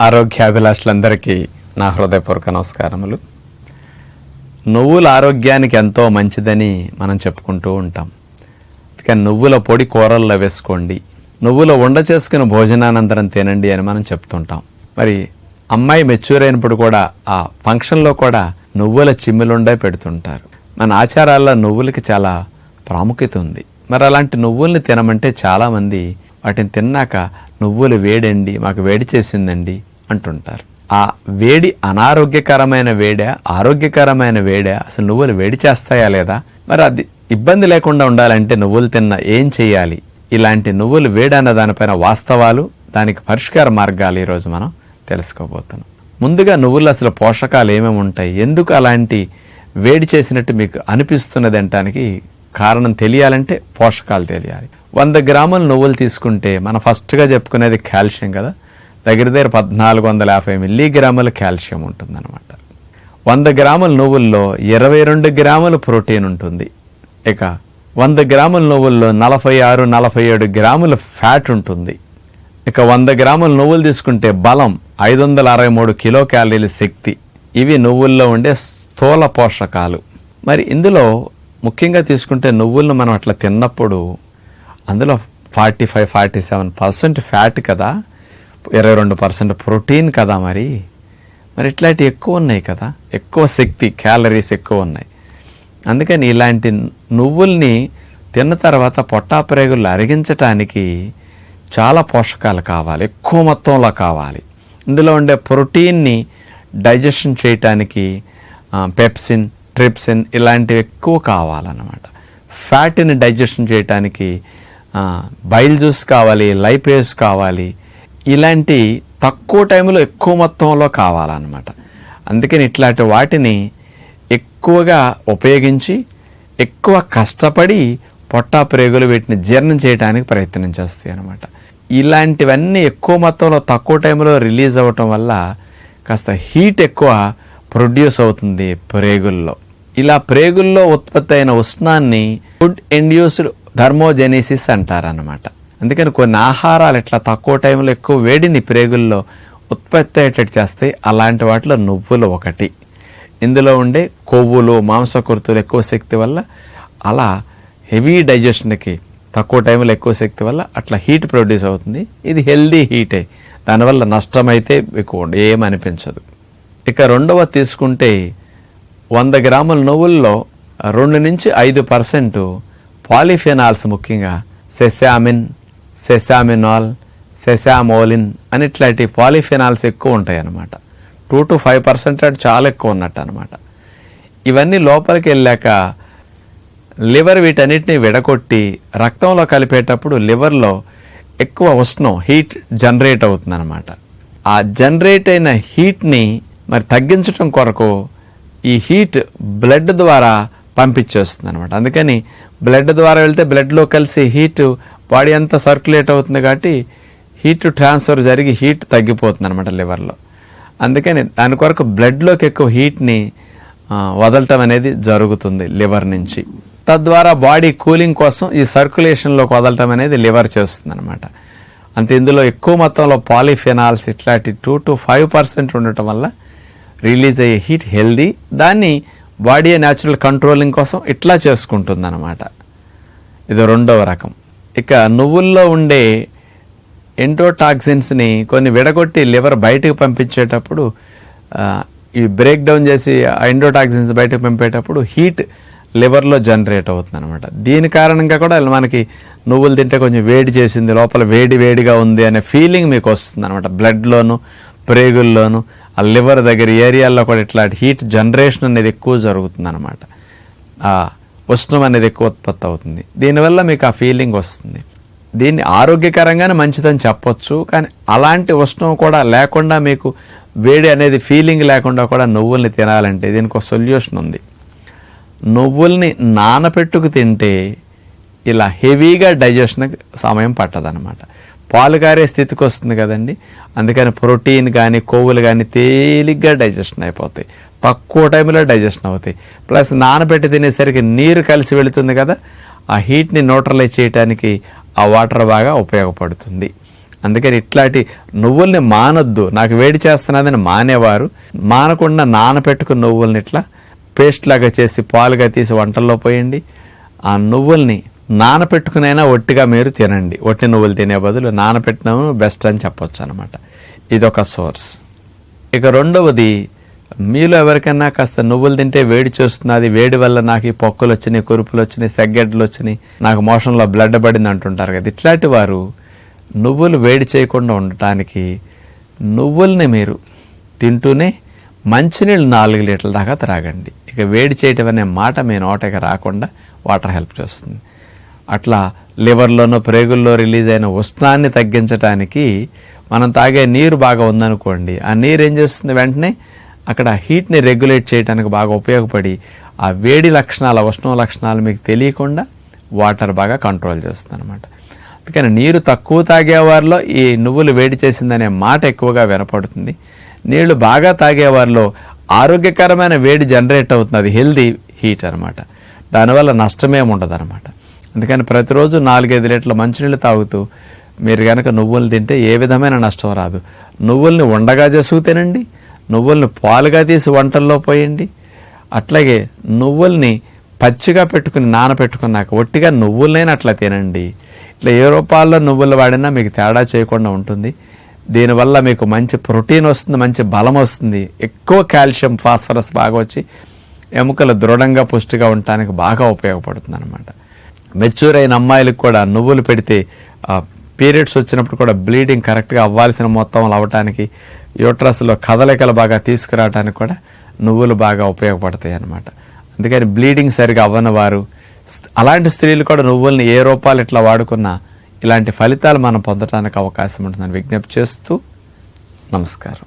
ఆరోగ్యాభిలాషులందరికీ నా హృదయపూర్వక నమస్కారములు. నువ్వుల ఆరోగ్యానికి ఎంతో మంచిదని మనం చెప్పుకుంటూ ఉంటాం. కానీ నువ్వుల పొడి కూరల్లో వేసుకోండి. నువ్వుల ఉండ చేసుకుని భోజనానంతరం తినండి అని మనం చెప్తుంటాం. మరి అమ్మాయి మెచ్యూర్ అయినప్పుడు కూడా ఆ ఫంక్షన్లో కూడా నువ్వుల చిమ్మిలుండే పెడుతుంటారు. మన ఆచారాల్లో నువ్వులకి చాలా ప్రాముఖ్యత ఉంది. మరి అలాంటి నువ్వుల్ని తినమంటే చాలామంది వాటిని తిన్నాక నువ్వులు వేడండి మాకు వేడి చేసిందండి అంటుంటారు. ఆ వేడి అనారోగ్యకరమైన వేడా ఆరోగ్యకరమైన వేడా అసలు నువ్వులు వేడి చేస్తాయా లేదా? మరి అది ఇబ్బంది లేకుండా ఉండాలంటే నువ్వులు తిన్న ఏం చేయాలి ఇలాంటి నువ్వులు వేడన్న దానిపైన వాస్తవాలు దానికి పరిష్కార మార్గాలు ఈరోజు మనం తెలుసుకోబోతున్నాం. ముందుగా నువ్వులు అసలు పోషకాలు ఏమేమి ఉంటాయి? ఎందుకు అలాంటి వేడి చేసినట్టు మీకు అనిపిస్తున్నది అంటానికి కారణం తెలియాలంటే పోషకాలు తెలియాలి. వంద గ్రాముల నువ్వులు తీసుకుంటే మనం ఫస్ట్గా చెప్పుకునేది కాల్షియం కదా? దగ్గర దగ్గర పద్నాలుగు వందల యాభై మిల్లీగ్రాముల కాల్షియం ఉంటుందన్నమాట. వంద గ్రాముల నువ్వుల్లో ఇరవై రెండు గ్రాముల ప్రోటీన్ ఉంటుంది. ఇక వంద గ్రాముల నువ్వుల్లో నలభై ఆరు నలభై ఏడు గ్రాముల ఫ్యాట్ ఉంటుంది. ఇక వంద గ్రాముల నువ్వులు తీసుకుంటే బలం ఐదు వందల అరవై మూడు కిలో క్యాలరీల శక్తి. ఇవి నువ్వుల్లో ఉండే స్థూల పోషకాలు. మరి ఇందులో ముఖ్యంగా తీసుకుంటే నువ్వులను మనం అట్లా తిన్నప్పుడు అందులో forty five forty seven percent fat కదా. ఇరవై రెండు పర్సెంట్ ప్రోటీన్ కదా మరి. మరి ఇట్లాంటివి ఎక్కువ ఉన్నాయి కదా. ఎక్కువ శక్తి క్యాలరీస్ ఎక్కువ ఉన్నాయి. అందుకని ఇలాంటి నువ్వుల్ని తిన్న తర్వాత పొట్టాప్రేగులు అరిగించటానికి చాలా పోషకాలు కావాలి. ఎక్కువ మొత్తంలో కావాలి. ఇందులో ఉండే ప్రోటీన్ని డైజెషన్ చేయటానికి పెప్సిన్ ట్రిప్సిన్ ఇలాంటివి ఎక్కువ కావాలన్నమాట. ఫ్యాట్ని డైజెషన్ చేయటానికి బైల్ జ్యూస్ కావాలి లైపేస్ కావాలి ఇలాంటి తక్కువ టైంలో ఎక్కువ మొత్తంలో కావాలన్నమాట. అందుకని ఇట్లాంటి వాటిని ఎక్కువగా ఉపయోగించి ఎక్కువ కష్టపడి పొట్టా ప్రేగులు వీటిని జీర్ణం చేయడానికి ప్రయత్నం చేస్తాయి అనమాట ఇలాంటివన్నీ ఎక్కువ మొత్తంలో తక్కువ టైంలో రిలీజ్ అవ్వటం వల్ల కాస్త హీట్ ఎక్కువ ప్రొడ్యూస్ అవుతుంది ప్రేగుల్లో. ఇలా ప్రేగుల్లో ఉత్పత్తి అయిన ఉష్ణాన్ని ఫుడ్ ఇండ్యూస్డ్ థర్మోజెనిసిస్ అంటారనమాట అందుకని కొన్ని ఆహారాలు ఇట్లా తక్కువ టైంలో ఎక్కువ వేడిని ప్రేగుల్లో ఉత్పత్తి అయ్యేటట్టు చేస్తాయి అలాంటి వాటిలో నువ్వులు ఒకటి. ఇందులో ఉండే కొవ్వులు మాంసకృతులు ఎక్కువ శక్తి వల్ల అలా హెవీ డైజెషన్కి తక్కువ టైంలో ఎక్కువ శక్తి వల్ల అట్లా హీట్ ప్రొడ్యూస్ అవుతుంది. ఇది హెల్దీ హీటే. దానివల్ల నష్టమైతే ఎక్కువ ఏమనిపించదు ఇక రెండవ తీసుకుంటే వంద గ్రాముల నువ్వుల్లో రెండు నుంచి ఐదు పర్సెంట్ పాలిఫెనాల్స్ ముఖ్యంగా సెసామిన్ సెసామినాల్ సెసామోలిన్ అని ఇట్లాంటి పాలిఫెనాల్స్ ఎక్కువ ఉంటాయి అన్నమాట టూ టు ఫైవ్ పర్సెంట్ అంటే చాలా ఎక్కువ ఉన్నట్టు అనమాట ఇవన్నీ లోపలికి వెళ్ళాక లివర్ వీటన్నిటిని విడగొట్టి రక్తంలో కలిపేటప్పుడు లివర్లో ఎక్కువ ఉష్ణం హీట్ జనరేట్ అవుతుందన్నమాట. ఆ జనరేట్ అయిన హీట్ని మరి తగ్గించడం కొరకు ఈ హీట్ బ్లడ్ ద్వారా పంపించేస్తుంది అనమాట అందుకని బ్లడ్ ద్వారా వెళ్తే బ్లడ్లో కలిసి హీట్ బాడీ అంతా సర్క్యులేట్ అవుతుంది కాబట్టి హీట్ ట్రాన్స్ఫర్ జరిగి హీట్ తగ్గిపోతుంది అనమాట లివర్లో అందుకని దాని కొరకు బ్లడ్లోకి ఎక్కువ హీట్ని వదలటం అనేది జరుగుతుంది లివర్ నుంచి. తద్వారా బాడీ కూలింగ్ కోసం ఈ సర్క్యులేషన్లోకి వదలటం అనేది లివర్ చేస్తుంది అనమాట అంటే ఇందులో ఎక్కువ మొత్తంలో పాలిఫెనాల్స్ ఇట్లాంటి టూ టు ఫైవ్ పర్సెంట్ ఉండటం వల్ల రిలీజ్ అయ్యే హీట్ హెల్దీ. దాన్ని బాడీ న్యాచురల్ కంట్రోలింగ్ కోసం ఇట్లా చేసుకుంటుంది అనమాట ఇది రెండవ రకం. ఇక నువ్వుల్లో ఉండే ఎండోటాక్సిన్స్ని కొన్ని విడగొట్టి లివర్ బయటకు పంపించేటప్పుడు ఇవి ఈ బ్రేక్ డౌన్ చేసి ఆ ఎండోటాక్సిన్స్ బయటకు పంపేటప్పుడు హీట్ లివర్లో జనరేట్ అవుతుంది అనమాట దీని కారణంగా కూడా మనకి నువ్వులు తింటే కొంచెం వేడి చేసింది లోపల వేడి వేడిగా ఉంది అనే ఫీలింగ్ మీకు వస్తుంది అనమాట బ్లడ్లోను ప్రేగుల్లోను ఆ లివర్ దగ్గర ఏరియాల్లో కూడా ఇట్లాంటి హీట్ జనరేషన్ అనేది ఎక్కువ జరుగుతుంది అనమాట ఉష్ణం అనేది ఎక్కువ ఉత్పత్తి అవుతుంది. దీనివల్ల మీకు ఆ ఫీలింగ్ వస్తుంది. దీన్ని ఆరోగ్యకరంగానే మంచిదని చెప్పొచ్చు కానీ అలాంటి ఉష్ణం కూడా లేకుండా మీకు వేడి అనేది ఫీలింగ్ లేకుండా కూడా నువ్వుల్ని తినాలంటే దీనికి ఒక సొల్యూషన్ ఉంది. నువ్వుల్ని నానపెట్టుకు తింటే ఇలా హెవీగా డైజెషన్ సమయం పట్టదనమాట పాలు కారే స్థితికి వస్తుంది కదండి. అందుకని ప్రోటీన్ కానీ కొవ్వులు కానీ తేలిగ్గా డైజెషన్ అయిపోతాయి. తక్కువ టైంలో డైజెషన్ అవుతాయి. ప్లస్ నానబెట్టి తినేసరికి నీరు కలిసి వెళుతుంది కదా ఆ హీట్ని న్యూట్రలైజ్ చేయడానికి ఆ వాటర్ బాగా ఉపయోగపడుతుంది. అందుకని ఇట్లాంటి నువ్వుల్ని మానొద్దు. నాకు వేడి చేస్తున్నదని మానేవారు. మానకుండా నానపెట్టుకున్న నువ్వుల్ని ఇట్లా పేస్ట్ లాగా చేసి పాలుగా తీసి వంటల్లో పోయండి. ఆ నువ్వుల్ని నానపెట్టుకునైనా ఒట్టిగా మీరు తినండి. ఒట్టి నువ్వులు తినే బదులు నానపెట్టినవు బెస్ట్ అని చెప్పొచ్చు అనమాట ఇదొక సోర్స్. ఇక రెండవది మీలో ఎవరికైనా కాస్త నువ్వులు తింటే వేడి చేస్తున్నది వేడి వల్ల నాకు ఈ పొక్కులు వచ్చినాయి కురుపులు వచ్చినాయి సెగ్గడ్లు వచ్చినాయి నాకు మోషన్లో బ్లడ్ పడింది అంటుంటారు కదా. ఇట్లాంటి వారు నువ్వులు వేడి చేయకుండా ఉండటానికి నువ్వుల్ని మీరు తింటూనే మంచినీళ్ళు నాలుగు లీటర్ల దాకా త్రాగండి. ఇక వేడి చేయటం అనే మాట మీ నోటకి రాకుండా వాటర్ హెల్ప్ చేస్తుంది. అట్లా లివర్లోనో ప్రేగుల్లో రిలీజ్ అయిన ఉష్ణాన్ని తగ్గించడానికి మనం తాగే నీరు బాగా ఉందనుకోండి ఆ నీరు ఏం చేస్తుంది వెంటనే? అక్కడ హీట్ని రెగ్యులేట్ చేయడానికి బాగా ఉపయోగపడి ఆ వేడి లక్షణాల ఉష్ణ లక్షణాలు మీకు తెలియకుండా వాటర్ బాగా కంట్రోల్ చేస్తుంది అనమాట అందుకని నీరు తక్కువ తాగేవారిలో ఈ నువ్వులు వేడి చేసిందనే మాట ఎక్కువగా వినపడుతుంది. నీళ్ళు బాగా తాగేవారిలో ఆరోగ్యకరమైన వేడి జనరేట్ అవుతుంది. అది హెల్దీ హీట్ అనమాట దానివల్ల నష్టమేమి ఉండదు అనమాట అందుకని ప్రతిరోజు నాలుగైదు లీటర్ల మంచినీళ్ళు తాగుతూ మీరు కనుక నువ్వులు తింటే ఏ విధమైన నష్టం రాదు. నువ్వుల్ని ఉండగా చేసుకు తినండి నువ్వుల్ని పాలుగా తీసి వంటల్లో పోయండి. అట్లాగే నువ్వుల్ని పచ్చిగా పెట్టుకుని నానబెట్టుకున్నాక ఒట్టిగా నువ్వులనైనా అట్లా తినండి. ఇట్లా ఏ రూపాల్లో నువ్వులు వాడినా మీకు తేడా చేయకుండా ఉంటుంది. దీనివల్ల మీకు మంచి ప్రోటీన్ వస్తుంది మంచి బలం వస్తుంది. ఎక్కువ కాల్షియం ఫాస్ఫరస్ బాగా వచ్చి ఎముకలు దృఢంగా పుష్టిగా ఉండటానికి బాగా ఉపయోగపడుతుంది అనమాట మెచ్యూర్ అయిన అమ్మాయిలకు కూడా నువ్వులు పెడితే పీరియడ్స్ వచ్చినప్పుడు కూడా బ్లీడింగ్ కరెక్ట్గా అవ్వాల్సిన మొత్తం అవ్వటానికి యూట్రస్లో కదలికలు బాగా తీసుకురావడానికి కూడా నువ్వులు బాగా ఉపయోగపడతాయి అన్నమాట. అందుకని బ్లీడింగ్ సరిగా అవ్వని వారు అలాంటి స్త్రీలు కూడా నువ్వుల్ని ఏ రూపాలు ఇట్లా వాడుకున్నా ఇలాంటి ఫలితాలు మనం పొందడానికి అవకాశం ఉంటుందని విజ్ఞప్తి చేస్తూ నమస్కారం.